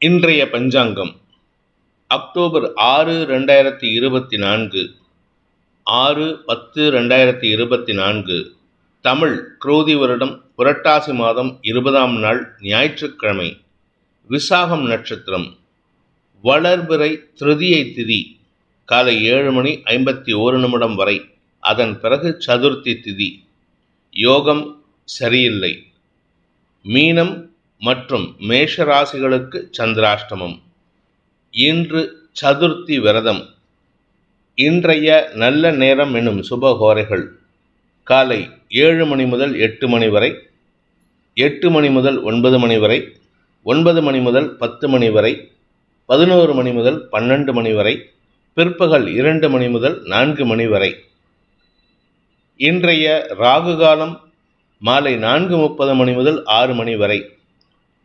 இன்றைய பஞ்சாங்கம். அக்டோபர் ஆறு ரெண்டாயிரத்தி இருபத்தி நான்கு. ஆறு பத்து ரெண்டாயிரத்தி இருபத்தி நான்கு. தமிழ் குரோதி வருடம் புரட்டாசி மாதம் இருபதாம் நாள் ஞாயிற்றுக்கிழமை. விசாகம் நட்சத்திரம். வளர்பிறை திருதியை திதி. காலை ஏழு மணி ஐம்பத்தி ஓரு நிமிடம் வரை. அதன் பிறகு சதுர்த்தி திதி. யோகம் சரியில்லை. மீனம் மற்றும் மேஷ ராசிகளுக்கு சந்திராஷ்டமம். இன்று சதுர்த்தி விரதம். இன்றைய நல்ல நேரம் என்னும் சுபகோரைகள் காலை ஏழு மணி முதல் எட்டு மணி வரை எட்டு மணி முதல் ஒன்பது மணி வரை ஒன்பது மணி முதல் பத்து மணி வரை பதினோரு மணி முதல் பன்னெண்டு மணி வரை பிற்பகல் இரண்டு மணி முதல் நான்கு மணி வரை. இன்றைய ராகு காலம் மாலை நான்கு முப்பது மணி முதல் ஆறு மணி வரை.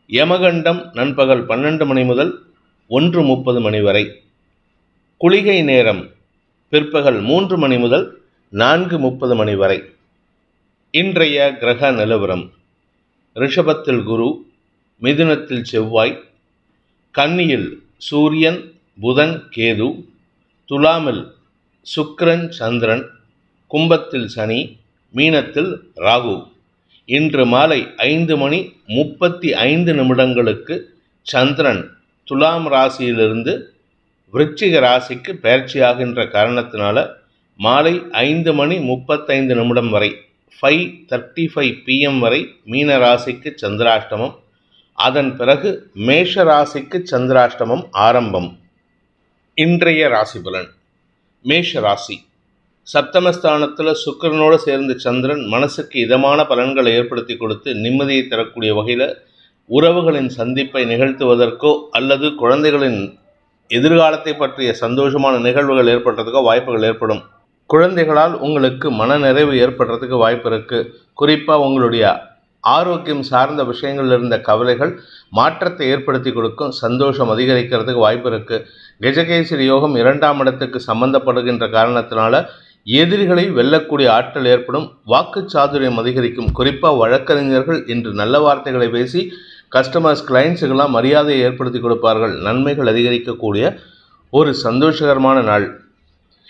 யமகண்டம் நண்பகல் பன்னெண்டு மணி முதல் ஒன்று முப்பது மணி வரை. குளிகை நேரம் பிற்பகல் மூன்று மணி முதல் நான்கு முப்பது மணி வரை. இன்றைய கிரக நிலவரம். ரிஷபத்தில் குரு மிதுனத்தில் செவ்வாய் கன்னியில் சூரியன் புதன் கேது துலாமில் சுக்கிரன் சந்திரன் கும்பத்தில் சனி மீனத்தில் ராகு. இன்று மாலை ஐந்து மணி முப்பத்தி ஐந்து நிமிடங்களுக்கு சந்திரன் துலாம் ராசியிலிருந்து விருச்சிக ராசிக்கு பயிற்சியாகின்ற காரணத்தினால மாலை ஐந்து மணி முப்பத்தைந்து நிமிடம் வரை ஃபைவ் தேர்ட்டி ஃபைவ் பிஎம் வரை மீன ராசிக்கு சந்திராஷ்டமம். அதன் பிறகு மேஷ ராசிக்கு சந்திராஷ்டமம் ஆரம்பம். இன்றைய ராசி பலன். மேஷ ராசி. சப்தமஸ்தானத்தில் சுக்கிரனோடு சேர்ந்த சந்திரன் மனசுக்கு இதமான பலன்களை ஏற்படுத்தி கொடுத்து நிம்மதியை தரக்கூடிய வகையில் உறவுகளின் சந்திப்பை நிகழ்த்துவதற்கோ அல்லது குழந்தைகளின் எதிர்காலத்தை பற்றிய சந்தோஷமான நிகழ்வுகள் ஏற்படுறதுக்கோ வாய்ப்புகள் ஏற்படும். குழந்தைகளால் உங்களுக்கு மனநிறைவு ஏற்படுறதுக்கு வாய்ப்பு இருக்குது குறிப்பாக உங்களுடைய ஆரோக்கியம் சார்ந்த விஷயங்களில் இருந்த கவலைகள் மாற்றத்தை ஏற்படுத்தி கொடுக்கும். சந்தோஷம் அதிகரிக்கிறதுக்கு வாய்ப்பு இருக்குது கஜகேசரி யோகம் இரண்டாம் இடத்துக்கு சம்பந்தப்படுகின்ற காரணத்தினால எதிரிகளை வெல்லக்கூடிய ஆற்றல் ஏற்படும். வாக்கு சாதுரியம் அதிகரிக்கும். குறிப்பாக வழக்கறிஞர்கள் இன்று நல்ல வார்த்தைகளை பேசி கஸ்டமர்ஸ் கிளைண்ட்ஸுக்கெல்லாம் மரியாதையை ஏற்படுத்தி கொடுப்பார்கள். நன்மைகள் அதிகரிக்கக்கூடிய ஒரு சந்தோஷகரமான நாள்.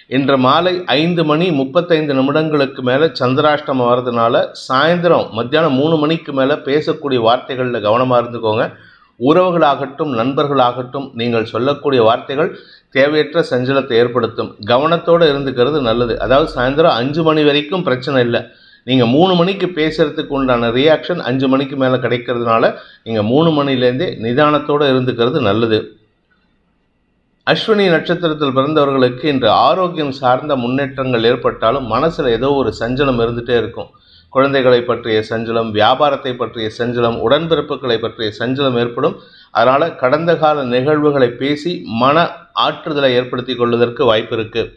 இன்று மாலை ஐந்து மணி முப்பத்தைந்து நிமிடங்களுக்கு மேலே சந்திராஷ்டமம் வர்றதுனால சாயந்தரம் மத்தியானம் மூணு மணிக்கு மேலே பேசக்கூடிய வார்த்தைகளில் கவனமாக இருந்துக்கோங்க. உறவுகளாகட்டும் நண்பர்களாகட்டும் நீங்கள் சொல்லக்கூடிய வார்த்தைகள் தேவையற்ற சஞ்சலத்தை ஏற்படுத்தும். கவனத்தோடு இருந்துக்கிறது நல்லது. அதாவது சாயந்தரம் அஞ்சு மணி வரைக்கும் பிரச்சனை இல்லை. நீங்கள் மூணு மணிக்கு பேசுகிறதுக்கு உண்டான ரியாக்ஷன் அஞ்சு மணிக்கு மேலே கிடைக்கிறதுனால நீங்கள் மூணு மணிலேருந்தே நிதானத்தோடு இருந்துக்கிறது நல்லது. அஸ்வினி நட்சத்திரத்தில் பிறந்தவர்களுக்கு இன்று ஆரோக்கியம் சார்ந்த முன்னேற்றங்கள் ஏற்பட்டாலும் மனசில் ஏதோ ஒரு சஞ்சலம் இருந்துகிட்டே இருக்கும். குழந்தைகளை பற்றிய சஞ்சலம் வியாபாரத்தை பற்றிய சஞ்சலம் உடன்பிறப்புகளை பற்றிய சஞ்சலம் ஏற்படும். அதனால் கடந்த கால நிகழ்வுகளை பேசி மன ஆற்றுதலை ஏற்படுத்தி கொள்வதற்கு வாய்ப்பு இருக்குது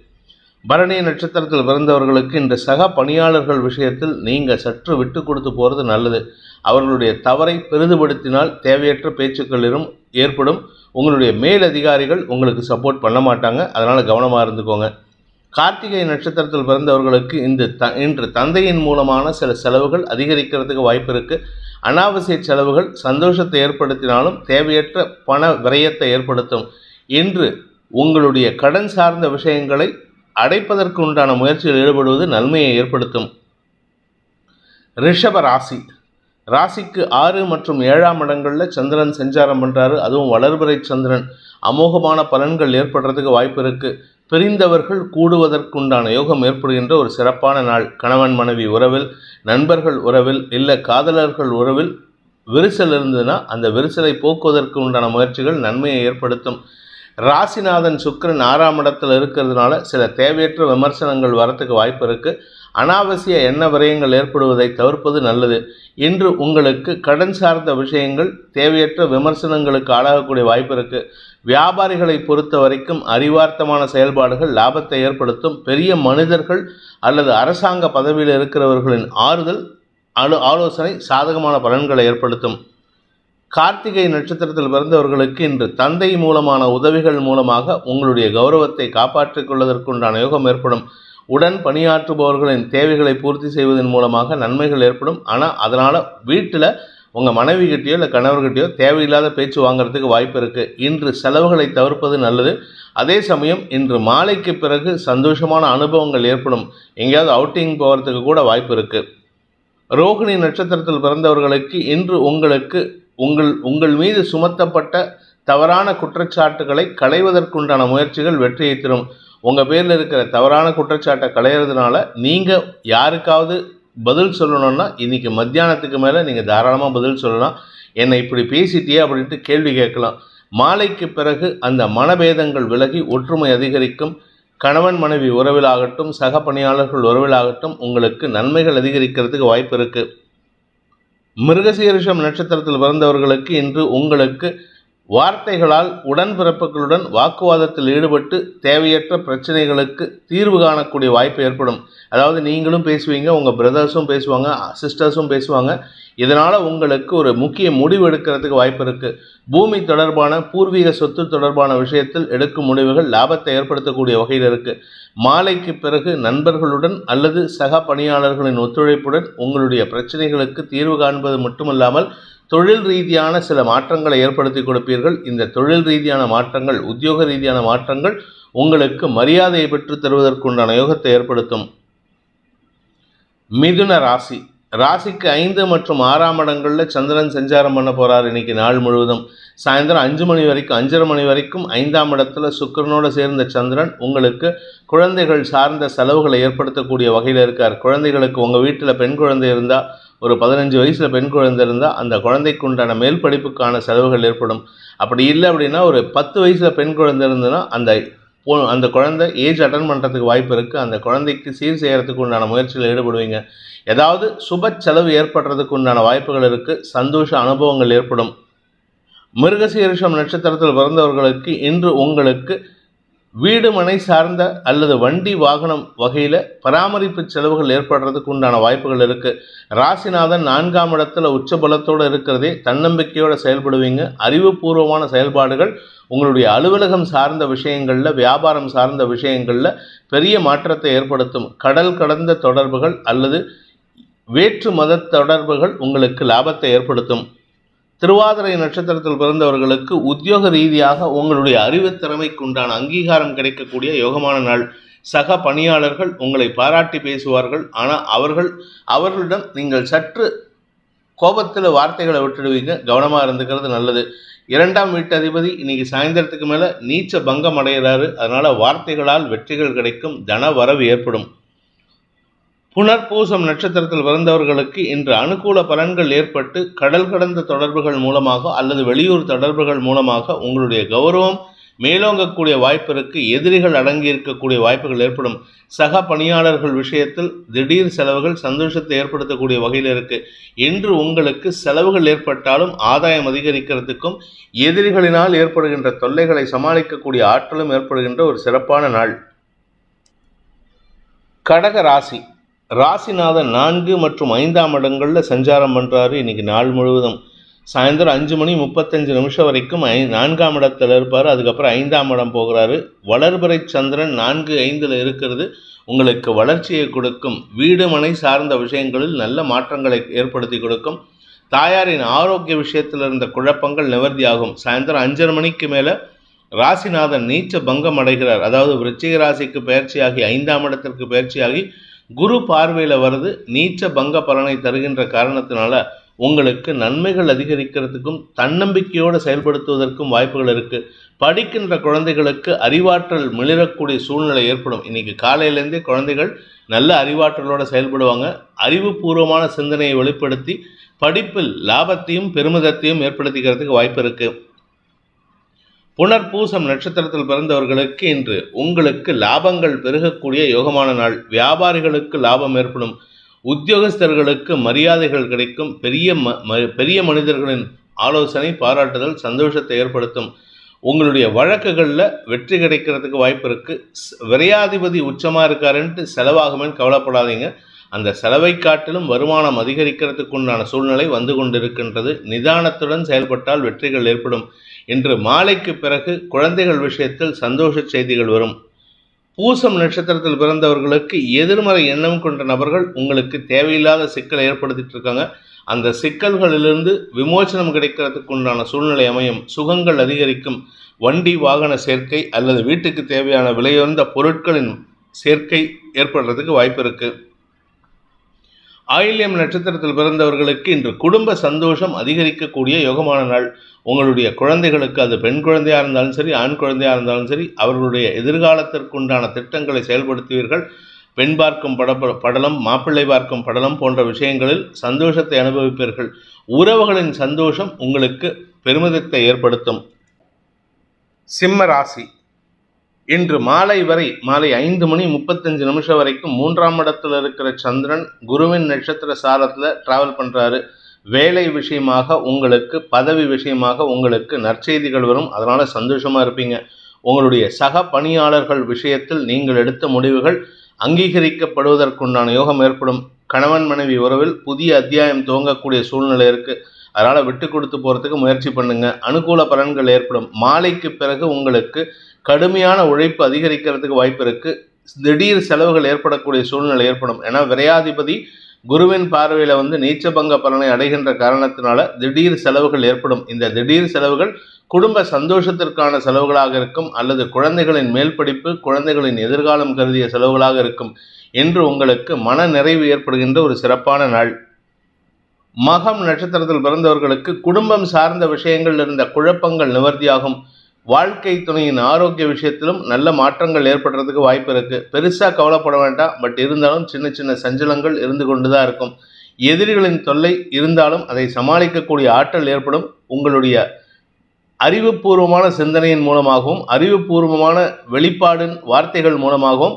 பரணி நட்சத்திரத்தில் பிறந்தவர்களுக்கு இந்த சக பணியாளர்கள் விஷயத்தில் நீங்கள் சற்று விட்டு கொடுத்து போகிறது நல்லது. அவர்களுடைய தவறை பெரிதுபடுத்தினால் தேவையற்ற பேச்சுக்களிலும் ஏற்படும். உங்களுடைய மேலதிகாரிகள் உங்களுக்கு சப்போர்ட் பண்ண மாட்டாங்க. அதனால் கவனமாக இருந்துக்கோங்க. கார்த்திகை நட்சத்திரத்தில் பிறந்தவர்களுக்கு இந்த த இன்று தந்தையின் மூலமான சில செலவுகள் அதிகரிக்கிறதுக்கு வாய்ப்பு இருக்குது அனாவசிய செலவுகள் சந்தோஷத்தை ஏற்படுத்தினாலும் தேவையற்ற பண விரயத்தை ஏற்படுத்தும். இன்று உங்களுடைய கடன் சார்ந்த விஷயங்களை அடைப்பதற்கு உண்டான முயற்சியில் ஈடுபடுவது நன்மையை ஏற்படுத்தும். ரிஷப ராசி. ராசிக்கு ஆறு மற்றும் ஏழாம் இடங்களில் சந்திரன் சஞ்சாரம் பண்ணுறாரு அதுவும் வளர்பிறை சந்திரன். அமோகமான பலன்கள் ஏற்படுறதுக்கு வாய்ப்பு இருக்குது பிரிந்தவர்கள் கூடுவதற்குண்டான யோகம் ஏற்படுகின்ற ஒரு சிறப்பான நாள். கணவன் மனைவி உறவில் நண்பர்கள் உறவில் இல்லை காதலர்கள் உறவில் விரிசல் இருந்ததுன்னா அந்த விரிசலை போக்குவதற்கு உண்டான முயற்சிகள் நன்மையை ஏற்படுத்தும். ராசிநாதன் சுக்கரன் ஆறாம் இடத்துல இருக்கிறதுனால சில தேவையற்ற விமர்சனங்கள் வரத்துக்கு வாய்ப்பு இருக்குது அனாவசிய எண்ண விரயங்கள் ஏற்படுவதை தவிர்ப்பது நல்லது. இன்று உங்களுக்கு கடன் சார்ந்த விஷயங்கள் தேவையற்ற விமர்சனங்களுக்கு ஆளாகக்கூடிய வாய்ப்பு இருக்குது வியாபாரிகளை பொறுத்த வரைக்கும் அறிவார்த்தமான செயல்பாடுகள் லாபத்தை ஏற்படுத்தும். பெரிய மனிதர்கள் அல்லது அரசாங்க பதவியில் இருக்கிறவர்களின் ஆறுதல் ஆலோ ஆலோசனை சாதகமான பலன்களை ஏற்படுத்தும். கார்த்திகை நட்சத்திரத்தில் பிறந்தவர்களுக்கு இன்று தந்தை மூலமான உதவிகள் மூலமாக உங்களுடைய கௌரவத்தை காப்பாற்றிக் கொள்வதற்குண்டான யோகம் ஏற்படும். உடன் பணியாற்றுபவர்களின் தேவைகளை பூர்த்தி செய்வதன் மூலமாக நன்மைகள் ஏற்படும். ஆனால் அதனால் வீட்டில் உங்கள் மனைவிகிட்டயோ இல்லை கணவர்கிட்டயோ தேவையில்லாத பேச்சு வாங்குறதுக்கு வாய்ப்பு இருக்குது இன்று செலவுகளை தவிர்ப்பது நல்லது. அதே சமயம் இன்று மாலைக்கு பிறகு சந்தோஷமான அனுபவங்கள் ஏற்படும். எங்கேயாவது அவுட்டிங் போகிறதுக்கு கூட வாய்ப்பு இருக்குது ரோகிணி நட்சத்திரத்தில் பிறந்தவர்களுக்கு இன்று உங்களுக்கு உங்கள் உங்கள் மீது சுமத்தப்பட்ட தவறான குற்றச்சாட்டுகளை களைவதற்குண்டான முயற்சிகள் வெற்றியை தரும். உங்கள் பேரில் இருக்கிற தவறான குற்றச்சாட்டை களையிறதுனால நீங்கள் யாருக்காவது பதில் சொல்லணும்னா இன்றைக்கி மத்தியானத்துக்கு மேலே நீங்கள் தாராளமாக பதில் சொல்லலாம். என்னை இப்படி பேசிட்டியே அப்படின்ட்டு கேள்வி கேட்கலாம். மாலைக்கு பிறகு அந்த மனபேதங்கள் விலகி ஒற்றுமை அதிகரிக்கும். கணவன் மனைவி உறவிலாகட்டும் சக பணியாளர்கள் உறவிலாகட்டும் உங்களுக்கு நன்மைகள் அதிகரிக்கிறதுக்கு வாய்ப்பு இருக்குது மிருகசீரிஷம் நட்சத்திரத்தில் பிறந்தவர்களுக்கு இன்று உங்களுக்கு வார்த்தைகளால் உடன்பிறப்புகளுடன் வாக்குவாதத்தில் ஈடுபட்டு தேவையற்ற பிரச்சனைகளுக்கு தீர்வு காணக்கூடிய வாய்ப்பு ஏற்படும். அதாவது நீங்களும் பேசுவீங்க உங்கள் பிரதர்ஸும் பேசுவாங்க சிஸ்டர்ஸும் பேசுவாங்க. இதனால் உங்களுக்கு ஒரு முக்கிய முடிவு எடுக்கிறதுக்கு வாய்ப்பு இருக்குது பூமி தொடர்பான பூர்வீக சொத்து தொடர்பான விஷயத்தில் எடுக்கும் முடிவுகள் லாபத்தை ஏற்படுத்தக்கூடிய வகையில் இருக்குது மாலைக்கு பிறகு நண்பர்களுடன் அல்லது சக பணியாளர்களின் ஒத்துழைப்புடன் உங்களுடைய பிரச்சனைகளுக்கு தீர்வு காண்பது மட்டுமல்லாமல் தொழில் ரீதியான சில மாற்றங்களை ஏற்படுத்தி கொடுப்பீர்கள். இந்த தொழில் ரீதியான மாற்றங்கள் உத்தியோக ரீதியான மாற்றங்கள் உங்களுக்கு மரியாதையை பெற்று தருவதற்குண்டான யோகத்தை ஏற்படுத்தும். மிதுன ராசி. ராசிக்கு ஐந்து மற்றும் ஆறாம் இடங்களில் சந்திரன் சஞ்சாரம் பண்ண போகிறார் இன்னைக்கு நாள் முழுவதும். சாயந்தரம் அஞ்சு மணி வரைக்கும் அஞ்சரை மணி வரைக்கும் ஐந்தாம் இடத்துல சுக்கரனோடு சேர்ந்த சந்திரன் உங்களுக்கு குழந்தைகள் சார்ந்த செலவுகளை ஏற்படுத்தக்கூடிய வகையில் இருக்கார். குழந்தைகளுக்கு உங்கள் வீட்டில் பெண் குழந்தை இருந்தால் ஒரு பதினஞ்சு வயசில் பெண் குழந்தை இருந்தால் அந்த குழந்தைக்கு உண்டான மேல் படிப்புக்கான செலவுகள் ஏற்படும். அப்படி இல்லை அப்படின்னா ஒரு பத்து வயசில் பெண் குழந்தை இருந்ததுன்னா அந்த அந்த குழந்தை ஏஜ் அட்டன் பண்ணுறதுக்கு வாய்ப்பு இருக்குது அந்த குழந்தைக்கு சீர் செய்கிறதுக்கு உண்டான முயற்சியில் ஈடுபடுவீங்க. ஏதாவது சுப செலவு ஏற்படுறதுக்கு உண்டான வாய்ப்புகள் இருக்குது சந்தோஷ அனுபவங்கள் ஏற்படும். மிருகசீரிஷம் நட்சத்திரத்தில் பிறந்தவர்களுக்கு இன்று உங்களுக்கு வீடு மனை சார்ந்த அல்லது வண்டி வாகனம் வகையில் பராமரிப்பு செலவுகள் ஏற்படுறதுக்கு உண்டான வாய்ப்புகள் இருக்குது ராசிநாதன் நான்காம் இடத்துல உச்சபலத்தோடு இருக்கிறதே தன்னம்பிக்கையோடு செயல்படுவீங்க. அறிவுபூர்வமான செயல்பாடுகள் உங்களுடைய அலுவலகம் சார்ந்த விஷயங்களில் வியாபாரம் சார்ந்த விஷயங்களில் பெரிய மாற்றத்தை ஏற்படுத்தும். கடல் கடந்த தொடர்புகள் அல்லது வேற்று மத தொடர்புகள் உங்களுக்கு லாபத்தை ஏற்படுத்தும். திருவாதிரை நட்சத்திரத்தில் பிறந்தவர்களுக்கு உத்தியோக ரீதியாக உங்களுடைய அறிவுத் திறமைக்கு உண்டான அங்கீகாரம் கிடைக்கக்கூடிய யோகமான நாள். சக பணியாளர்கள் உங்களை பாராட்டி பேசுவார்கள். ஆனால் அவர்கள் அவர்களிடம் நீங்கள் சற்று கோபத்தில் வார்த்தைகளை விட்டுடுவீங்க. கவனமாக இருந்துக்கிறது நல்லது. இரண்டாம் வீட்டு அதிபதி இன்னைக்கு சாயந்தரத்துக்கு மேலே நீச்ச பங்கம் அடைகிறாரு. அதனால் வார்த்தைகளால் வெற்றிகள் கிடைக்கும். தன வரவு ஏற்படும். புனர்பூசம் நட்சத்திரத்தில் பிறந்தவர்களுக்கு இன்று அனுகூல பலன்கள் ஏற்பட்டு கடல் கடந்த தொடர்புகள் மூலமாக அல்லது வெளியூர் தொடர்புகள் மூலமாக உங்களுடைய கௌரவம் மேலோங்கக்கூடிய வாய்ப்பிற்கு எதிரிகள் அடங்கி இருக்கக்கூடிய வாய்ப்புகள் ஏற்படும். சக பணியாளர்கள் விஷயத்தில் திடீர் செலவுகள் சந்தோஷத்தை ஏற்படுத்தக்கூடிய வகையில் இருக்கு. இன்று உங்களுக்கு செலவுகள் ஏற்பட்டாலும் ஆதாயம் அதிகரிக்கிறதுக்கும் எதிரிகளினால் ஏற்படுகின்ற தொல்லைகளை சமாளிக்கக்கூடிய ஆற்றலும் ஏற்படுகின்ற ஒரு சிறப்பான நாள். கடக ராசி. ராசிநாதன் நான்கு மற்றும் ஐந்தாம் இடங்களில் சஞ்சாரம் பண்ணுறாரு இன்றைக்கி நாள் முழுவதும். சாயந்தரம் அஞ்சு மணி முப்பத்தஞ்சு நிமிஷம் வரைக்கும் ஐ நான்காம் இடத்தில் இருப்பார். அதுக்கப்புறம் ஐந்தாம் இடம் போகிறாரு. வளர்பிறை சந்திரன் நான்கு ஐந்தில் இருக்கிறது. உங்களுக்கு வளர்ச்சியை கொடுக்கும். வீடு மனை சார்ந்த விஷயங்களில் நல்ல மாற்றங்களை ஏற்படுத்தி கொடுக்கும். தாயாரின் ஆரோக்கிய விஷயத்தில் இருந்த குழப்பங்கள் நிவர்த்தியாகும். சாயந்தரம் அஞ்சரை மணிக்கு மேலே ராசிநாதன் நீச்ச பங்கம் அடைகிறார். அதாவது விருச்சிக ராசிக்கு பயிற்சியாகி ஐந்தாம் இடத்திற்கு பயிற்சியாகி குரு பார்வையில் வருது நீச்ச பங்க பலனை தருகின்ற காரணத்தினால உங்களுக்கு நன்மைகள் அதிகரிக்கிறதுக்கும் தன்னம்பிக்கையோடு செயல்படுத்துவதற்கும் வாய்ப்புகள் இருக்கு. படிக்கின்ற குழந்தைகளுக்கு அறிவாற்றல் மிளிரக்கூடிய சூழ்நிலை ஏற்படும். இன்னைக்கு காலையிலேருந்தே குழந்தைகள் நல்ல அறிவாற்றலோடு செயல்படுவாங்க. அறிவுபூர்வமான சிந்தனையை வெளிப்படுத்தி படிப்பில் லாபத்தையும் பெருமிதத்தையும் ஏற்படுத்திக்கிறதுக்கு வாய்ப்பு இருக்குது புனர்பூசம் நட்சத்திரத்தில் பிறந்தவர்களுக்கு இன்று உங்களுக்கு லாபங்கள் பெருகக்கூடிய யோகமான நாள். வியாபாரிகளுக்கு லாபம் ஏற்படும். உத்தியோகஸ்தர்களுக்கு மரியாதைகள் கிடைக்கும். பெரிய ம ம- பெரிய மனிதர்களின் ஆலோசனை பாராட்டுதல் சந்தோஷத்தை ஏற்படுத்தும். உங்களுடைய வழக்குகளில் வெற்றி கிடைக்கிறதுக்கு வாய்ப்பு இருக்குது விரையாதிபதி உச்சமாக இருக்காருன்ட்டு செலவாகுமேன்னு கவலைப்படாதீங்க. அந்த செலவை காட்டிலும் வருமானம் அதிகரிக்கிறதுக்கு உண்டான சூழ்நிலை வந்து கொண்டிருக்கின்றது. நிதானத்துடன் செயல்பட்டால் வெற்றிகள் ஏற்படும். இன்று மாலைக்கு பிறகு குழந்தைகள் விஷயத்தில் சந்தோஷ செய்திகள் வரும். பூசம் நட்சத்திரத்தில் பிறந்தவர்களுக்கு எதிர்மறை எண்ணம் கொண்ட நபர்கள் உங்களுக்கு தேவையில்லாத சிக்கலை ஏற்படுத்திட்டு இருக்காங்க. அந்த சிக்கல்களிலிருந்து விமோசனம் கிடைக்கிறதுக்கு உண்டான சூழ்நிலை அமையும். சுகங்கள் அதிகரிக்கும். வண்டி வாகன சேர்க்கை அல்லது வீட்டுக்கு தேவையான விலையுயர்ந்த பொருட்களின் சேர்க்கை ஏற்படுறதுக்கு வாய்ப்பு இருக்குது ஆயில்யம் நட்சத்திரத்தில் பிறந்தவர்களுக்கு இன்று குடும்ப சந்தோஷம் அதிகரிக்கக்கூடிய யோகமான நாள். உங்களுடைய குழந்தைகளுக்கு அது பெண் குழந்தையாக இருந்தாலும் சரி ஆண் குழந்தையாக இருந்தாலும் சரி அவர்களுடைய எதிர்காலத்திற்குண்டான திட்டங்களை செயல்படுத்துவீர்கள். பெண் பார்க்கும் பட படலம் மாப்பிள்ளை பார்க்கும் படலம் போன்ற விஷயங்களில் சந்தோஷத்தை அனுபவிப்பீர்கள். உறவுகளின் சந்தோஷம் உங்களுக்கு பெருமிதத்தை ஏற்படுத்தும். சிம்ம ராசி. இன்று மாலை வரை மாலை ஐந்து மணி முப்பத்தஞ்சு நிமிஷம் வரைக்கும் மூன்றாம் இடத்துல இருக்கிற சந்திரன் குருவின் நட்சத்திர சாரத்தில் டிராவல் பண்ணுறாரு வேலை விஷயமாக உங்களுக்கு பதவி விஷயமாக உங்களுக்கு நற்செய்திகள் வரும். அதனால் சந்தோஷமாக இருப்பீங்க. உங்களுடைய சக பணியாளர்கள் விஷயத்தில் நீங்கள் எடுத்த முடிவுகள் அங்கீகரிக்கப்படுவதற்குண்டான யோகம் ஏற்படும். கணவன் மனைவி உறவில் புதிய அத்தியாயம் துவங்கக்கூடிய சூழ்நிலை இருக்குது அதனால் விட்டு கொடுத்து போகிறதுக்கு முயற்சி பண்ணுங்கள் அனுகூல பலன்கள் ஏற்படும். மாலைக்கு பிறகு உங்களுக்கு கடுமையான உழைப்பு அதிகரிக்கிறதுக்கு வாய்ப்பு இருக்குது திடீர் செலவுகள் ஏற்படக்கூடிய சூழ்நிலை ஏற்படும். ஏன்னா விரையாதிபதி குருவின் பார்வையில் வந்து நீச்சபங்க பலனை அடைகின்ற காரணத்தினால திடீர் செலவுகள் ஏற்படும். இந்த திடீர் செலவுகள் குடும்ப சந்தோஷத்திற்கான செலவுகளாக இருக்கும். அல்லது குழந்தைகளின் மேல் படிப்பு குழந்தைகளின் எதிர்காலம் கருதிய செலவுகளாக இருக்கும். என்று உங்களுக்கு மன நிறைவு ஏற்படுகின்ற ஒரு சிறப்பான நாள். மகம் நட்சத்திரத்தில் பிறந்தவர்களுக்கு குடும்பம் சார்ந்த விஷயங்கள் இருந்த குழப்பங்கள் நிவர்த்தியாகும். வாழ்க்கை துணையின் ஆரோக்கிய விஷயத்திலும் நல்ல மாற்றங்கள் ஏற்படுறதுக்கு வாய்ப்பு இருக்குது பெருசாக கவலைப்பட வேண்டாம். பட் இருந்தாலும் சின்ன சின்ன சஞ்சலங்கள் இருந்து கொண்டு தான் இருக்கும். எதிரிகளின் தொல்லை இருந்தாலும் அதை சமாளிக்கக்கூடிய ஆற்றல் ஏற்படும். உங்களுடைய அறிவுபூர்வமான சிந்தனையின் மூலமாகவும் அறிவுபூர்வமான வெளிப்பாடின் வார்த்தைகள் மூலமாகவும்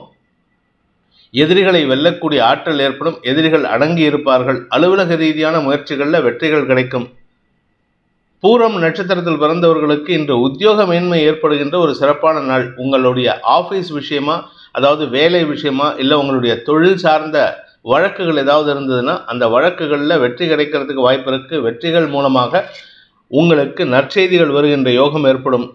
எதிரிகளை வெல்லக்கூடிய ஆற்றல் ஏற்படும். எதிரிகள் அடங்கி இருப்பார்கள். அலுவலக ரீதியான முயற்சிகளில் வெற்றிகள் கிடைக்கும். பூரம் நட்சத்திரத்தில் பிறந்தவர்களுக்கு இன்று உத்தியோக மேன்மை ஏற்படுகின்ற ஒரு சிறப்பான நாள். உங்களுடைய ஆஃபீஸ் விஷயமா அதாவது வேலை விஷயமா இல்லை உங்களுடைய தொழில் சார்ந்த வழக்குகள் ஏதாவது இருந்ததுன்னா அந்த வழக்குகளில் வெற்றி கிடைக்கிறதுக்கு வாய்ப்பு இருக்குது வெற்றிகள் மூலமாக உங்களுக்கு நற்செய்திகள் வருகின்ற யோகம் ஏற்படும்.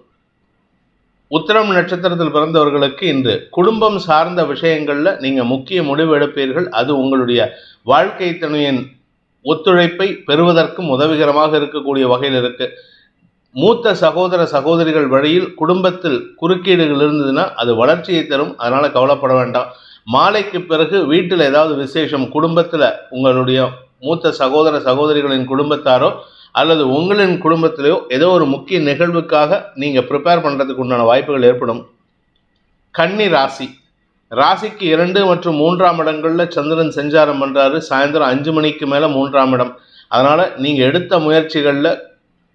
உத்திரம் நட்சத்திரத்தில் பிறந்தவர்களுக்கு இன்று குடும்பம் சார்ந்த விஷயங்களில் நீங்கள் முக்கிய முடிவு எடுப்பீர்கள். அது உங்களுடைய வாழ்க்கை துணையின் ஒத்துழைப்பை பெறுவதற்கும் உதவிகரமாக இருக்கக்கூடிய வகையில் இருக்கு. மூத்த சகோதர சகோதரிகள் வழியில் குடும்பத்தில் குறுக்கீடுகள் இருந்ததுன்னா அது வளர்ச்சியை தரும். அதனால் கவலைப்பட வேண்டாம். மாலைக்கு பிறகு வீட்டில் ஏதாவது விசேஷம் குடும்பத்தில் உங்களுடைய மூத்த சகோதர சகோதரிகளின் குடும்பத்தாரோ அல்லது உங்களின் குடும்பத்திலேயோ ஏதோ ஒரு முக்கிய நிகழ்வுக்காக நீங்கள் ப்ரிப்பேர் பண்ணுறதுக்கு உண்டான வாய்ப்புகள் ஏற்படும். கன்னி ராசி. ராசிக்கு இரண்டு மற்றும் மூன்றாம் இடங்களில் சந்திரன் செஞ்சாரம் பண்ணுறாரு சாயந்தரம் அஞ்சு மணிக்கு மேலே மூன்றாம் இடம். அதனால் நீங்கள் எடுத்த முயற்சிகளில்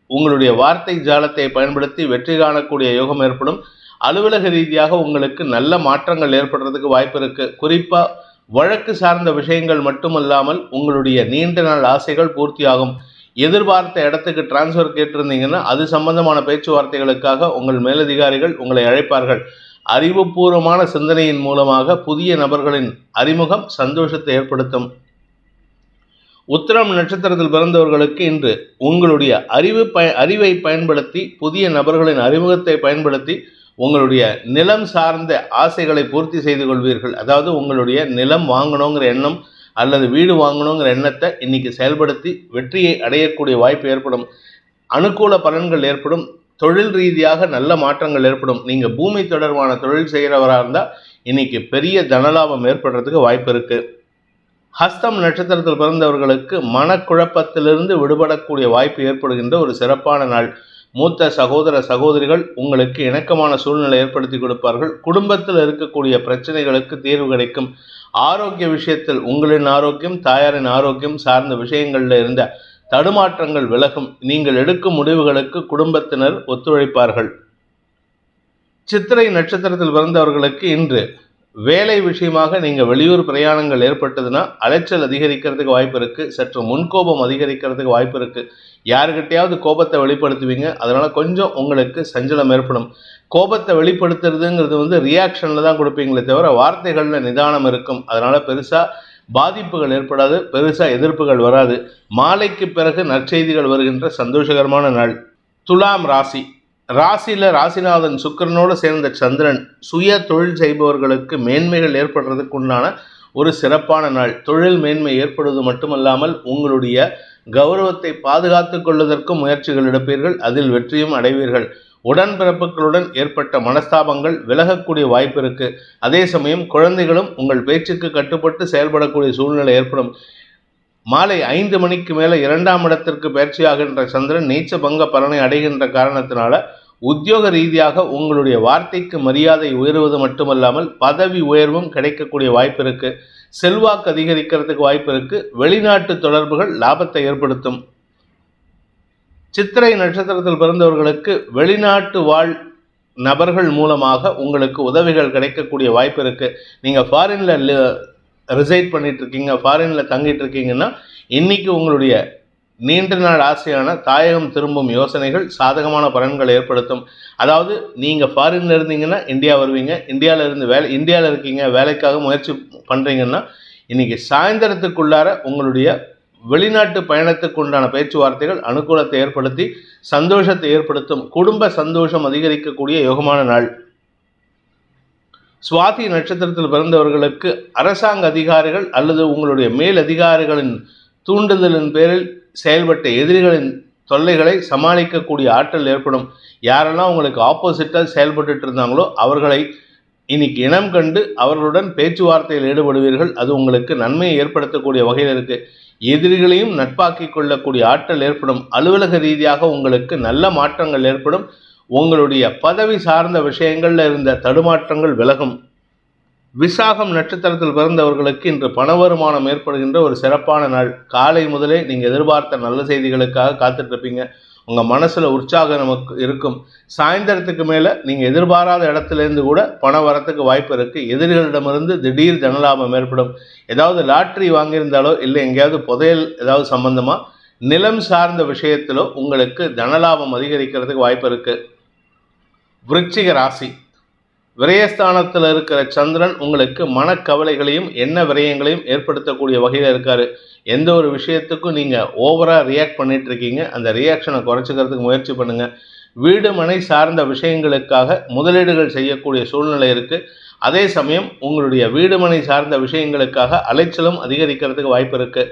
உங்களுடைய வார்த்தை ஜாலத்தை பயன்படுத்தி வெற்றி காணக்கூடிய யோகம் ஏற்படும். அலுவலக ரீதியாக உங்களுக்கு நல்ல மாற்றங்கள் ஏற்படுறதுக்கு வாய்ப்பு இருக்குது குறிப்பாக வழக்கு சார்ந்த விஷயங்கள் மட்டுமல்லாமல் உங்களுடைய நீண்ட நாள் ஆசைகள் பூர்த்தியாகும். எதிர்பார்த்த இடத்துக்கு டிரான்ஸ்ஃபர் கேட்டிருந்தீங்கன்னா அது சம்பந்தமான பேச்சுவார்த்தைகளுக்காக உங்கள் மேலதிகாரிகள் உங்களை அழைப்பார்கள். அறிவுபூர்வமான சிந்தனையின் மூலமாக புதிய நபர்களின் அறிமுகம் சந்தோஷத்தை ஏற்படுத்தும். உத்திரம் நட்சத்திரத்தில் பிறந்தவர்களுக்கு இன்று உங்களுடைய அறிவு பய அறிவை பயன்படுத்தி புதிய நபர்களின் அறிமுகத்தை பயன்படுத்தி உங்களுடைய நிலம் சார்ந்த ஆசைகளை பூர்த்தி செய்து கொள்வீர்கள். அதாவது உங்களுடைய நிலம் வாங்கணுங்கிற எண்ணம் அல்லது வீடு வாங்கணுங்கிற எண்ணத்தை இன்னைக்கு செயல்படுத்தி வெற்றியை அடையக்கூடிய வாய்ப்பு ஏற்படும். அனுகூல பலன்கள் ஏற்படும். தொழில் ரீதியாக நல்ல மாற்றங்கள் ஏற்படும். நீங்கள் பூமி தொடர்பான தொழில் செய்கிறவராக இருந்தால் இன்னைக்கு பெரிய தனலாபம் ஏற்படுறதுக்கு வாய்ப்பு இருக்குது ஹஸ்தம் நட்சத்திரத்தில் பிறந்தவர்களுக்கு மனக்குழப்பத்திலிருந்து விடுபடக்கூடிய வாய்ப்பு ஏற்படுகின்ற ஒரு சிறப்பான நாள். மூத்த சகோதர சகோதரிகள் உங்களுக்கு இணக்கமான சூழ்நிலை ஏற்படுத்தி கொடுப்பார்கள். குடும்பத்தில் இருக்கக்கூடிய பிரச்சனைகளுக்கு தீர்வு கிடைக்கும். ஆரோக்கிய விஷயத்தில் உங்களின் ஆரோக்கியம் தாயாரின் ஆரோக்கியம் சார்ந்த விஷயங்களில் இருந்த தடுமாற்றங்கள் விலகும். நீங்கள் எடுக்கும் முடிவுகளுக்கு குடும்பத்தினர் ஒத்துழைப்பார்கள். சித்திரை நட்சத்திரத்தில் பிறந்தவர்களுக்கு இன்று வேலை விஷயமாக நீங்கள் வெளியூர் பிரயாணங்கள் ஏற்பட்டதுன்னா அலைச்சல் அதிகரிக்கிறதுக்கு வாய்ப்பு இருக்குது சற்று முன்கோபம் அதிகரிக்கிறதுக்கு வாய்ப்பு இருக்குது யாருக்கிட்டையாவது கோபத்தை வெளிப்படுத்துவீங்க. அதனால் கொஞ்சம் உங்களுக்கு சஞ்சலம் ஏற்படும். கோபத்தை வெளிப்படுத்துறதுங்கிறது வந்து ரியாக்ஷனில் தான் கொடுப்பீங்களே தவிர வார்த்தைகளில் நிதானம் இருக்கும். அதனால் பெருசாக பாதிப்புகள் ஏற்படாது பெருசாக எதிர்ப்புகள் வராது. மாலைக்கு பிறகு நற்செய்திகள் வருகின்ற சந்தோஷகரமான நாள். துலாம் ராசி. ராசியில் ராசிநாதன் சுக்கிரனோடு சேர்ந்த சந்திரன் சுய தொழில் செய்பவர்களுக்கு மேன்மைகள் ஏற்படுறதுக்கு உண்டான ஒரு சிறப்பான நாள். தொழில் மேன்மை ஏற்படுவது மட்டுமல்லாமல் உங்களுடைய கௌரவத்தை பாதுகாத்துக் கொள்வதற்கும் முயற்சிகள் எடுப்பீர்கள். அதில் வெற்றியும் அடைவீர்கள். உடன்பிறப்புகளுடன் ஏற்பட்ட மனஸ்தாபங்கள் விலகக்கூடிய வாய்ப்பு இருக்கு. அதே சமயம் குழந்தைகளும் உங்கள் பேச்சுக்கு கட்டுப்பட்டு செயல்படக்கூடிய சூழ்நிலை ஏற்படும். மாலை ஐந்து மணிக்கு மேலே இரண்டாம் இடத்திற்கு பயிற்சியாகின்ற சந்திரன் நீச்ச பங்க பலனை அடைகின்ற காரணத்தினால உத்தியோக ரீதியாக உங்களுடைய வார்த்தைக்கு மரியாதை உயர்வது மட்டுமல்லாமல் பதவி உயர்வும் கிடைக்கக்கூடிய வாய்ப்பு இருக்கு. செல்வாக்கு அதிகரிக்கிறதுக்கு வாய்ப்பு இருக்கு. வெளிநாட்டு தொடர்புகள் லாபத்தை ஏற்படுத்தும். சித்திரை நட்சத்திரத்தில் பிறந்தவர்களுக்கு வெளிநாட்டு வாழ் நபர்கள் மூலமாக உங்களுக்கு உதவிகள் கிடைக்கக்கூடிய வாய்ப்பு இருக்குது நீங்கள் ஃபாரினில் ரிசைட் பண்ணிட்டு இருக்கீங்க ஃபாரினில் தங்கிட்டு இருக்கீங்கன்னா இன்னைக்கு உங்களுடைய நீண்ட நாள் ஆசையான தாயகம் திரும்பும் யோசனைகள் சாதகமான பலன்களை ஏற்படுத்தும். அதாவது நீங்கள் ஃபாரின்ல இருந்தீங்கன்னா இந்தியா வருவீங்க. இந்தியாவில் இருந்து வேலை இந்தியாவில் இருக்கீங்க வேலைக்காக முயற்சி பண்ணுறீங்கன்னா இன்னைக்கு சாயந்தரத்துக்குள்ளார உங்களுடைய வெளிநாட்டு பயணத்துக்கு உண்டான பேச்சுவார்த்தைகள் அனுகூலத்தை ஏற்படுத்தி சந்தோஷத்தை ஏற்படுத்தும். குடும்ப சந்தோஷம் அதிகரிக்கக்கூடிய யோகமான நாள். சுவாதி நட்சத்திரத்தில் பிறந்தவர்களுக்கு அரசாங்க அதிகாரிகள் அல்லது உங்களுடைய மேல் அதிகாரிகளின் தூண்டுதலின் பேரில் செயல்பட்ட எதிரிகளின் தொல்லைகளை சமாளிக்கக்கூடிய ஆற்றல் ஏற்படும். யாரெல்லாம் உங்களுக்கு ஆப்போசிட்டாக செயல்பட்டுட்டு இருந்தாங்களோ அவர்களை இன்னைக்கு இனம் கண்டு அவர்களுடன் பேச்சுவார்த்தையில் ஈடுபடுவீர்கள். அது உங்களுக்கு நன்மையை ஏற்படுத்தக்கூடிய வகையில் இருக்குது எதிரிகளையும் நட்பாக்கி கொள்ளக்கூடிய ஆற்றல் ஏற்படும். அலுவலக ரீதியாக உங்களுக்கு நல்ல மாற்றங்கள் ஏற்படும். உங்களுடைய பதவி சார்ந்த விஷயங்களில் இருந்த தடுமாற்றங்கள் விலகும். விசாகம் நட்சத்திரத்தில் பிறந்தவர்களுக்கு இன்று பண வருமானம் ஏற்படுகின்ற ஒரு சிறப்பான நாள். காலை முதலே நீங்கள் எதிர்பார்த்த நல்ல செய்திகளுக்காக காத்துட்ருப்பீங்க உங்கள் மனசில் உற்சாகம் நமக்கு இருக்கும். சாயந்தரத்துக்கு மேலே நீங்கள் எதிர்பாராத இடத்துலேருந்து கூட பணம் வரத்துக்கு வாய்ப்பு இருக்குது எதிரிகளிடமிருந்து திடீர் தனலாபம் ஏற்படும். ஏதாவது லாட்ரி வாங்கியிருந்தாலோ இல்லை எங்கேயாவது புதையல் ஏதாவது சம்பந்தமாக நிலம் சார்ந்த விஷயத்திலோ உங்களுக்கு தனலாபம் அதிகரிக்கிறதுக்கு வாய்ப்பு இருக்குது விருச்சிக ராசி. விரயஸ்தானத்தில் இருக்கிற சந்திரன் உங்களுக்கு மனக்கவலைகளையும் எண்ண விரயங்களையும் ஏற்படுத்தக்கூடிய வகையில் இருக்காரு. எந்த ஒரு விஷயத்துக்கும் நீங்கள் ஓவராக ரியாக்ட் பண்ணிட்டு இருக்கீங்க அந்த ரியாக்ஷனை குறைச்சிக்கிறதுக்கு முயற்சி பண்ணுங்க. வீடு மனை சார்ந்த விஷயங்களுக்காக முதலீடுகள் செய்யக்கூடிய சூழ்நிலை இருக்குது அதே சமயம் உங்களுடைய வீடு மனை சார்ந்த விஷயங்களுக்காக அலைச்சலும் அதிகரிக்கிறதுக்கு வாய்ப்பு இருக்குது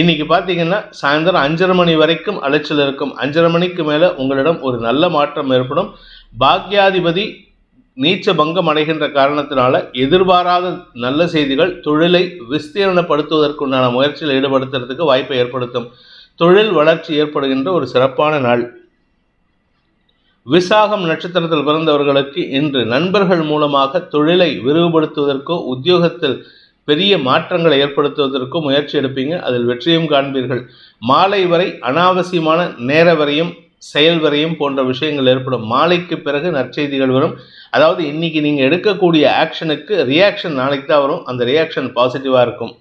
இன்னைக்கு பார்த்தீங்கன்னா சாயந்தரம் அஞ்சரை மணி வரைக்கும் அலைச்சல் இருக்கும். அஞ்சரை மணிக்கு மேலே உங்களிடம் ஒரு நல்ல மாற்றம் ஏற்படும். பாக்யாதிபதி நீச்ச பங்கம் அடைகின்ற காரணத்தினால எதிர்பாராத நல்ல செய்திகள் தொழிலை விஸ்தீரணப்படுத்துவதற்குண்டான முயற்சியில் ஈடுபடுத்துறதுக்கு வாய்ப்பை ஏற்படுத்தும். தொழில் வளர்ச்சி ஏற்படுகின்ற ஒரு சிறப்பான நாள். விசாகம் நட்சத்திரத்தில் பிறந்தவர்களுக்கு இன்று நண்பர்கள் மூலமாக தொழிலை விரிவுபடுத்துவதற்கோ உத்தியோகத்தில் பெரிய மாற்றங்களை ஏற்படுத்துவதற்கோ முயற்சி எடுப்பீங்க. அதில் வெற்றியும் காண்பீர்கள். மாலை வரை அனாவசியமான நேர வரையும் செயல் வரையும் போன்ற விஷயங்கள் ஏற்படும். மாலைக்கு பிறகு நற்செய்திகள் வரும். அதாவது இன்னைக்கு நீங்கள் எடுக்கக்கூடிய ஆக்ஷனுக்கு ரியாக்ஷன் நாளைக்கு தான் வரும். அந்த ரியாக்ஷன் பாசிட்டிவாக இருக்கும்.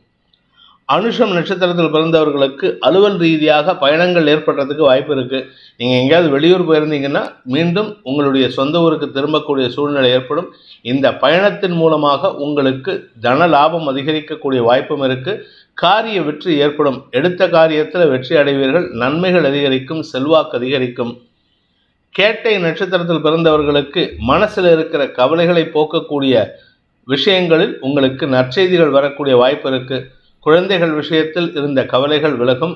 அனுஷம் நட்சத்திரத்தில் பிறந்தவர்களுக்கு அலுவல் ரீதியாக பயணங்கள் ஏற்படுறதுக்கு வாய்ப்பு இருக்குது நீங்கள் எங்கேயாவது வெளியூர் போயிருந்தீங்கன்னா மீண்டும் உங்களுடைய சொந்த ஊருக்கு திரும்பக்கூடிய சூழ்நிலை ஏற்படும். இந்த பயணத்தின் மூலமாக உங்களுக்கு தன லாபம் அதிகரிக்கக்கூடிய வாய்ப்பும் இருக்குது காரிய வெற்றி ஏற்படும். எடுத்த காரியத்தில் வெற்றி அடைவீர்கள். நன்மைகள் அதிகரிக்கும் செல்வாக்கு அதிகரிக்கும். கேட்டை நட்சத்திரத்தில் பிறந்தவர்களுக்கு மனசில் இருக்கிற கவலைகளை போக்கக்கூடிய விஷயங்களில் உங்களுக்கு நற்செய்திகள் வரக்கூடிய வாய்ப்பு இருக்குது குழந்தைகள் விஷயத்தில் இருந்த கவலைகள் விலகும்.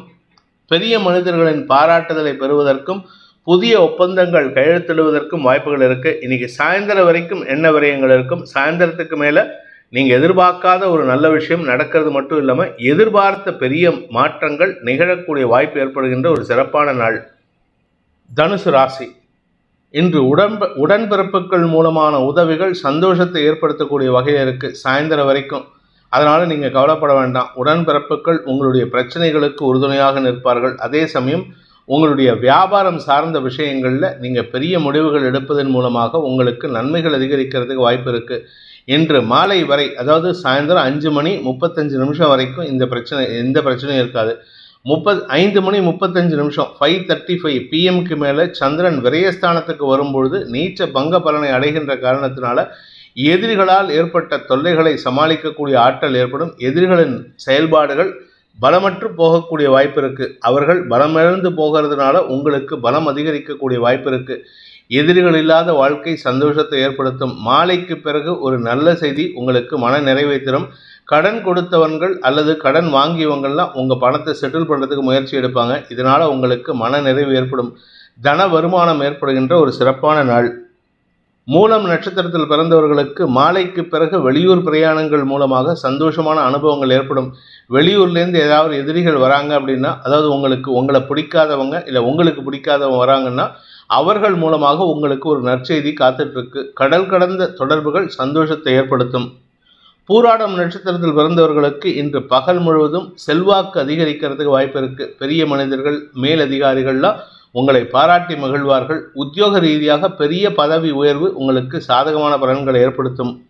பெரிய மனிதர்களின் பாராட்டுதலை பெறுவதற்கும் புதிய ஒப்பந்தங்கள் கையெழுத்திடுவதற்கும் வாய்ப்புகள் இருக்குது இன்னைக்கு சாயந்தரம் வரைக்கும் என்ன விரயங்கள் இருக்கும்? சாயந்தரத்துக்கு மேலே நீங்கள் எதிர்பார்க்காத ஒரு நல்ல விஷயம் நடக்கிறது மட்டும் இல்லாமல் எதிர்பார்த்த பெரிய மாற்றங்கள் நிகழக்கூடிய வாய்ப்பு ஏற்படுகின்ற ஒரு சிறப்பான நாள். தனுசு ராசி. இன்று உடன்ப உடன்பிறப்புகள் மூலமான உதவிகள் சந்தோஷத்தை ஏற்படுத்தக்கூடிய வகையில் இருக்குது சாயந்தரம் வரைக்கும். அதனால் நீங்கள் கவலைப்பட வேண்டாம். உடன்பிறப்புகள் உங்களுடைய பிரச்சனைகளுக்கு உறுதுணையாக நிற்பார்கள். அதே சமயம் உங்களுடைய வியாபாரம் சார்ந்த விஷயங்களில் நீங்கள் பெரிய முடிவுகள் எடுப்பதன் மூலமாக உங்களுக்கு நன்மைகள் அதிகரிக்கிறதுக்கு வாய்ப்பு இருக்குது இன்று மாலை வரை அதாவது சாயந்தரம் அஞ்சு மணி முப்பத்தஞ்சு நிமிஷம் வரைக்கும் இந்த பிரச்சனை எந்த பிரச்சனையும் இருக்காது. முப்பத் ஐந்து மணி முப்பத்தஞ்சு நிமிஷம் ஃபைவ் தேர்ட்டி ஃபைவ் பிஎம்க்கு மேலே சந்திரன் விரயஸ்தானத்துக்கு வரும்பொழுது நீச்ச பங்க பலனை அடைகின்ற காரணத்தினால எதிரிகளால் ஏற்பட்ட தொல்லைகளை சமாளிக்கக்கூடிய ஆற்றல் ஏற்படும். எதிரிகளின் செயல்பாடுகள் பலமற்று போகக்கூடிய வாய்ப்பு இருக்குது அவர்கள் பலமிழந்து போகிறதுனால உங்களுக்கு பலம் அதிகரிக்கக்கூடிய வாய்ப்பு இருக்குது எதிரிகள் இல்லாத வாழ்க்கை சந்தோஷத்தை ஏற்படுத்தும். மாலைக்கு பிறகு ஒரு நல்ல செய்தி உங்களுக்கு மன நிறைவை தரும். கடன் கொடுத்தவங்கள் அல்லது கடன் வாங்கியவங்கள்லாம் உங்கள் பணத்தை செட்டில் பண்ணுறதுக்கு முயற்சி எடுப்பாங்க. இதனால் உங்களுக்கு மன நிறைவு ஏற்படும். தன வருமானம் ஏற்படுகின்ற ஒரு சிறப்பான நாள். மூலம் நட்சத்திரத்தில் பிறந்தவர்களுக்கு மாலைக்கு பிறகு வெளியூர் பிரயாணங்கள் மூலமாக சந்தோஷமான அனுபவங்கள் ஏற்படும். வெளியூர்லேருந்து ஏதாவது எதிரிகள் வராங்க அப்படின்னா அதாவது உங்களுக்கு உங்களை பிடிக்காதவங்க இல்லை உங்களுக்கு பிடிக்காதவங்க வராங்கன்னா அவர்கள் மூலமாக உங்களுக்கு ஒரு நற்செய்தி காத்துட்ருக்கு. கடல் கடந்த தொடர்புகள் சந்தோஷத்தை ஏற்படுத்தும். பூராடம் நட்சத்திரத்தில் பிறந்தவர்களுக்கு இன்று பகல் முழுவதும் செல்வாக்கு அதிகரிக்கிறதுக்கு வாய்ப்பு இருக்குது பெரிய மனிதர்கள் மேலதிகாரிகள்லாம் உங்களை பாராட்டி மகிழ்வார்கள். உத்தியோக ரீதியாக பெரிய பதவி உயர்வு உங்களுக்கு சாதகமான பலன்களை ஏற்படுத்தும்.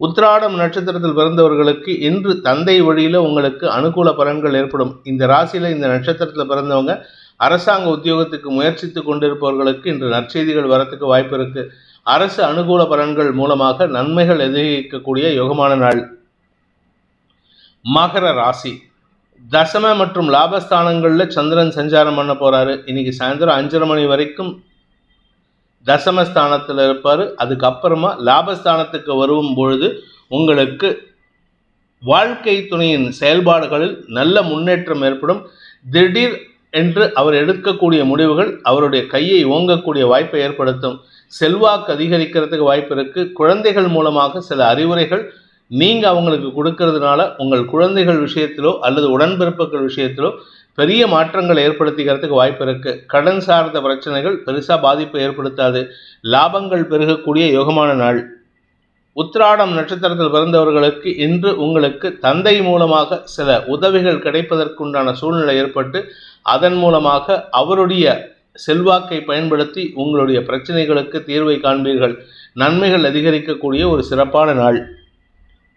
உத்திராடம் நட்சத்திரத்தில் பிறந்தவர்களுக்கு இன்று தந்தை வழியில் உங்களுக்கு அனுகூல பலன்கள் ஏற்படும். இந்த ராசியில் இந்த நட்சத்திரத்தில் பிறந்தவங்க அரசாங்க உத்தியோகத்துக்கு முயற்சித்து கொண்டிருப்பவர்களுக்கு இன்று நற்செய்திகள் வரத்துக்கு வாய்ப்பு இருக்கு. அரசு அனுகூல பலன்கள் மூலமாக நன்மைகள் எதிர்க்கக்கூடிய யோகமான நாள். மகர ராசி. தசம மற்றும் லாபஸ்தானங்களில் சந்திரன் சஞ்சாரம் பண்ண போகிறாரு இன்றைக்கி சாயந்தரம் அஞ்சரை மணி வரைக்கும் தசமஸ்தானத்தில் இருப்பார். அதுக்கப்புறமா லாபஸ்தானத்துக்கு வரும் பொழுது உங்களுக்கு வாழ்க்கை துணையின் செயல்பாடுகளில் நல்ல முன்னேற்றம் ஏற்படும். திடீர் என்று அவர் எடுக்கக்கூடிய முடிவுகள் அவருடைய கையை ஓங்கக்கூடிய வாய்ப்பை ஏற்படுத்தும். செல்வாக்கு அதிகரிக்கிறதுக்கு வாய்ப்பு இருக்குது குழந்தைகள் மூலமாக சில அறிவுரைகள் நீங்கள் அவங்களுக்கு கொடுக்கறதுனால உங்கள் குழந்தைகள் விஷயத்திலோ அல்லது உடன்பிறப்புகள் விஷயத்திலோ பெரிய மாற்றங்கள் ஏற்படுத்திக்கிறதுக்கு வாய்ப்பு இருக்குது கடன் சார்ந்த பிரச்சனைகள் பெருசாக பாதிப்பை ஏற்படுத்தாது. லாபங்கள் பெருகக்கூடிய யோகமான நாள். உத்திராடம் நட்சத்திரத்தில் பிறந்தவர்களுக்கு இன்று உங்களுக்கு தந்தை மூலமாக சில உதவிகள் கிடைப்பதற்குண்டான சூழ்நிலை ஏற்பட்டு அதன் மூலமாக அவருடைய செல்வாக்கை பயன்படுத்தி உங்களுடைய பிரச்சனைகளுக்கு தீர்வை காண்பீர்கள். நன்மைகள் அதிகரிக்கக்கூடிய ஒரு சிறப்பான நாள்.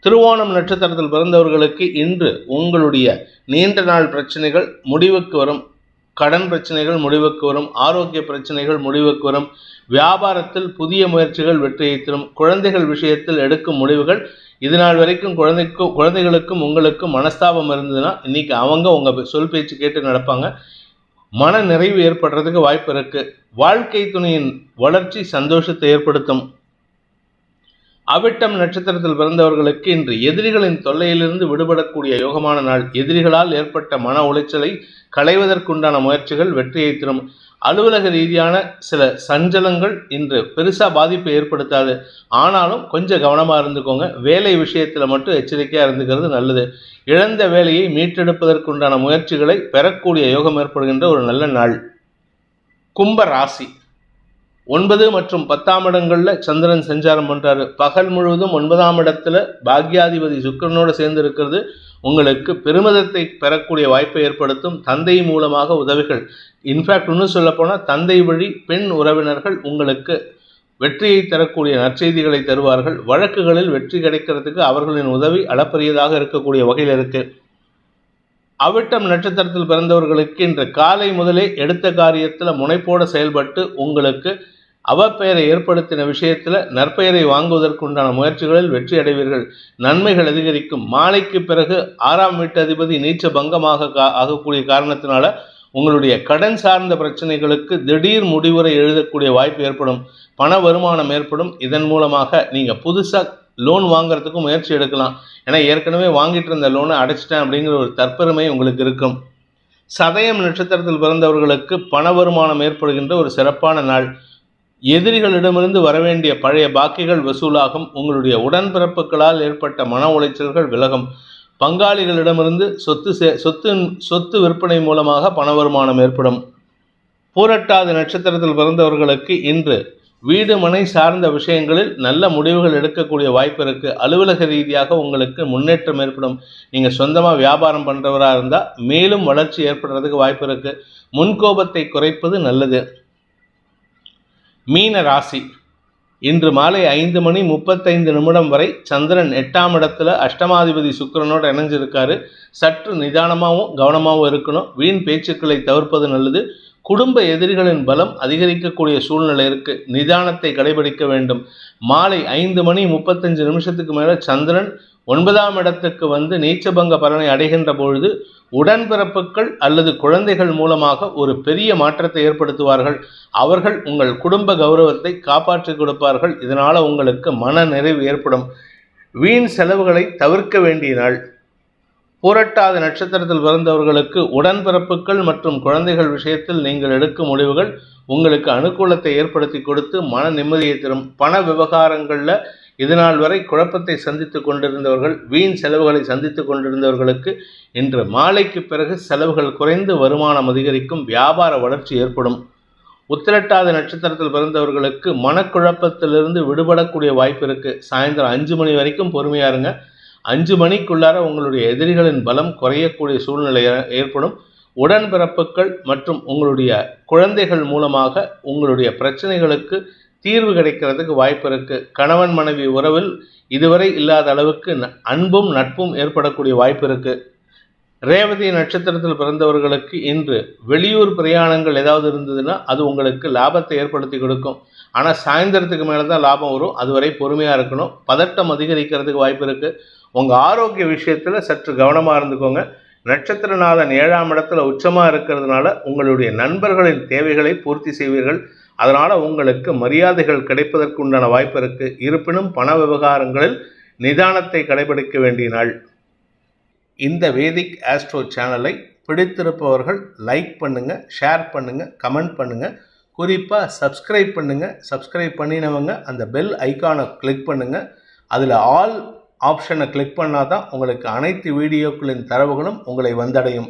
திருவோணம் நட்சத்திரத்தில் பிறந்தவர்களுக்கு இன்று உங்களுடைய நீண்ட நாள் பிரச்சனைகள் முடிவுக்கு வரும் கடன் பிரச்சனைகள் முடிவுக்கு வரும் ஆரோக்கிய பிரச்சனைகள் முடிவுக்கு வரும் வியாபாரத்தில் புதிய முயற்சிகள் வெற்றியை தரும் குழந்தைகள் விஷயத்தில் எடுக்கும் முடிவுகள் இது நாள் வரைக்கும் குழந்தைக்கும் குழந்தைகளுக்கும் உங்களுக்கும் மனஸ்தாபம் இருந்ததுன்னா இன்னைக்கு அவங்க உங்கள் சொல் பேச்சு கேட்டு நடப்பாங்க. மன நிறைவு ஏற்படுறதுக்கு வாய்ப்பு இருக்குது வாழ்க்கை துணையின் வளர்ச்சி சந்தோஷத்தை ஏற்படுத்தும். அவிட்டம் நட்சத்திரத்தில் பிறந்தவர்களுக்கு இன்று எதிரிகளின் தொல்லையிலிருந்து விடுபடக்கூடிய யோகமான நாள். எதிரிகளால் ஏற்பட்ட மன உளைச்சலை களைவதற்குண்டான முயற்சிகள் வெற்றியை தரும். அலுவலக ரீதியான சில சஞ்சலங்கள் இன்று பெருசாக பாதிப்பை ஏற்படுத்தாது. ஆனாலும் கொஞ்சம் கவனமாக இருந்துக்கோங்க. வேலை விஷயத்தில் மட்டும் எச்சரிக்கையாக இருந்துக்கிறது நல்லது. இழந்த வேலையை மீட்டெடுப்பதற்குண்டான முயற்சிகளை பெறக்கூடிய யோகம் ஏற்படுகின்ற ஒரு நல்ல நாள். கும்ப ராசி. ஒன்பது மற்றும் பத்தாம் இடங்களில் சந்திரன் சஞ்சாரம் பண்ணுறாரு பகல் முழுவதும் ஒன்பதாம் இடத்துல பாக்யாதிபதி சுக்கரனோடு சேர்ந்து இருக்கிறது உங்களுக்கு பெருமிதத்தை பெறக்கூடிய வாய்ப்பை ஏற்படுத்தும் தந்தை மூலமாக உதவிகள். இன்ஃபேக்ட் இன்னும் சொல்லப்போனால் தந்தை வழி பெண் உறவினர்கள் உங்களுக்கு வெற்றியை தரக்கூடிய நற்செய்திகளை தருவார்கள். வழக்குகளில் வெற்றி கிடைக்கிறதுக்கு அவர்களின் உதவி அளப்பரியதாக இருக்கக்கூடிய வகையில் இருக்கு. அவிட்டம் நட்சத்திரத்தில் பிறந்தவர்களுக்கு இன்று காலை முதலே எடுத்த காரியத்தில் முனைப்போடு செயல்பட்டு உங்களுக்கு அவப்பெயரை ஏற்படுத்தின விஷயத்தில் நற்பெயரை வாங்குவதற்குண்டான முயற்சிகளில் வெற்றி அடைவீர்கள். நன்மைகள் அதிகரிக்கும். மாலைக்கு பிறகு ஆறாம் வீட்டு அதிபதி நீச்ச பங்கமாக கா ஆகக்கூடிய காரணத்தினால உங்களுடைய கடன் சார்ந்த பிரச்சனைகளுக்கு திடீர் முடிவுரை எழுதக்கூடிய வாய்ப்பு ஏற்படும். பண வருமானம் ஏற்படும். இதன் மூலமாக நீங்கள் புதுசாக லோன் வாங்குறதுக்கும் முயற்சி எடுக்கலாம். ஏன்னா ஏற்கனவே வாங்கிட்டு இருந்த லோனை அடைச்சிட்டேன் அப்படிங்கிற ஒரு தற்பெருமை உங்களுக்கு இருக்கும். சதயம் நட்சத்திரத்தில் பிறந்தவர்களுக்கு பண வருமானம் ஏற்படுகின்ற ஒரு சிறப்பான நாள். எதிரிகளிடமிருந்து வரவேண்டிய பழைய பாக்கிகள் வசூலாகும். உங்களுடைய உடன்பிறப்புகளால் ஏற்பட்ட மன உளைச்சல்கள் விலகும். பங்காளிகளிடமிருந்து சொத்து சே சொத்து சொத்து விற்பனை மூலமாக பண வருமானம் ஏற்படும். பூரட்டாதி நட்சத்திரத்தில் பிறந்தவர்களுக்கு இன்று வீடு மனை சார்ந்த விஷயங்களில் நல்ல முடிவுகள் எடுக்கக்கூடிய வாய்ப்பு இருக்கு. அலுவலக ரீதியாக உங்களுக்கு முன்னேற்றம் ஏற்படும். நீங்கள் சொந்தமாக வியாபாரம் பண்ணுறவராக இருந்தால் மேலும் வளர்ச்சி ஏற்படுறதுக்கு வாய்ப்பு இருக்கு. முன்கோபத்தை குறைப்பது நல்லது. மீன ராசி. இன்று மாலை ஐந்து மணி முப்பத்தைந்து நிமிடம் வரை சந்திரன் எட்டாம் இடத்துல அஷ்டமாதிபதி சுக்கிரனோடு இணைஞ்சிருக்காரு. சற்று நிதானமாகவும் கவனமாகவும் இருக்கணும். வீண் பேச்சுக்களை தவிர்ப்பது நல்லது. குடும்ப எதிரிகளின் பலம் அதிகரிக்கக்கூடிய சூழ்நிலை இருக்கு. நிதானத்தை கடைபிடிக்க வேண்டும். மாலை ஐந்து மணி முப்பத்தஞ்சு நிமிஷத்துக்கு மேலே சந்திரன் ஒன்பதாம் இடத்துக்கு வந்து நீச்சபங்க பலனை அடைகின்ற பொழுது உடன்பிறப்புகள் அல்லது குழந்தைகள் மூலமாக ஒரு பெரிய மாற்றத்தை ஏற்படுத்துவார்கள். அவர்கள் உங்கள் குடும்ப கௌரவத்தை காப்பாற்றி கொடுப்பார்கள். இதனால் உங்களுக்கு மன நிறைவு ஏற்படும். வீண் செலவுகளை தவிர்க்க வேண்டிய நாள். பூரட்டாத நட்சத்திரத்தில் பிறந்தவர்களுக்கு உடன்பிறப்புகள் மற்றும் குழந்தைகள் விஷயத்தில் நீங்கள் எடுக்கும் முடிவுகள் உங்களுக்கு அனுகூலத்தை ஏற்படுத்தி கொடுத்து மன நிம்மதியை தரும். பண விவகாரங்களில் இதுநாள் வரை குழப்பத்தை சந்தித்து கொண்டிருந்தவர்கள் வீண் செலவுகளை சந்தித்து கொண்டிருந்தவர்களுக்கு இன்று மாலைக்கு பிறகு செலவுகள் குறைந்து வருமானம் அதிகரிக்கும் வியாபார வளர்ச்சி ஏற்படும். உத்திரட்டாத நட்சத்திரத்தில் பிறந்தவர்களுக்கு மனக்குழப்பத்திலிருந்து விடுபடக்கூடிய வாய்ப்பு இருக்கு. சாயந்தரம் அஞ்சு மணி வரைக்கும் பொறுமையா இருங்க. அஞ்சு மணிக்குள்ளார உங்களுடைய எதிரிகளின் பலம் குறையக்கூடிய சூழ்நிலை ஏற்படும். உடன்பிறப்புகள் மற்றும் உங்களுடைய குழந்தைகள் மூலமாக உங்களுடைய பிரச்சனைகளுக்கு தீர்வு கிடைக்கிறதுக்கு வாய்ப்பு இருக்கு. கணவன் மனைவி உறவில் இதுவரை இல்லாத அளவுக்கு ந- அன்பும் நட்பும் ஏற்படக்கூடிய வாய்ப்பு இருக்கு. ரேவதி நட்சத்திரத்தில் பிறந்தவர்களுக்கு இன்று வெளியூர் பிரயாணங்கள் ஏதாவது இருந்ததுன்னா அது உங்களுக்கு லாபத்தை ஏற்படுத்தி கொடுக்கும். ஆனால் சாயந்தரத்துக்கு மேலே தான் லாபம் வரும். அதுவரை பொறுமையாக இருக்கணும். பதட்டம் அதிகரிக்கிறதுக்கு வாய்ப்பு இருக்குது உங்கள் ஆரோக்கிய விஷயத்தில் சற்று கவனமாக இருந்துக்கோங்க. நட்சத்திரநாதன் ஏழாம் இடத்துல உச்சமாக இருக்கிறதுனால உங்களுடைய நண்பர்களின் தேவைகளை பூர்த்தி செய்வீர்கள். அதனால் உங்களுக்கு மரியாதைகள் கிடைப்பதற்கு உண்டான வாய்ப்பு இருக்குது இருப்பினும் பண விவகாரங்களில் நிதானத்தை கடைபிடிக்க வேண்டிய நாள். இந்த வேதிக் ஆஸ்ட்ரோ சேனலை பிடித்திருப்பவர்கள் லைக் பண்ணுங்கள் ஷேர் பண்ணுங்கள் கமெண்ட் பண்ணுங்கள் குறிப்பாக சப்ஸ்கிரைப் பண்ணுங்கள் சப்ஸ்கிரைப் பண்ணினவங்க அந்த பெல் ஐக்கானை கிளிக் பண்ணுங்கள் அதில் ஆல் ஆப்ஷனை கிளிக் பண்ணால் தான் உங்களுக்கு அனைத்து வீடியோக்களின் தரவுகளும் உங்களை வந்தடையும்.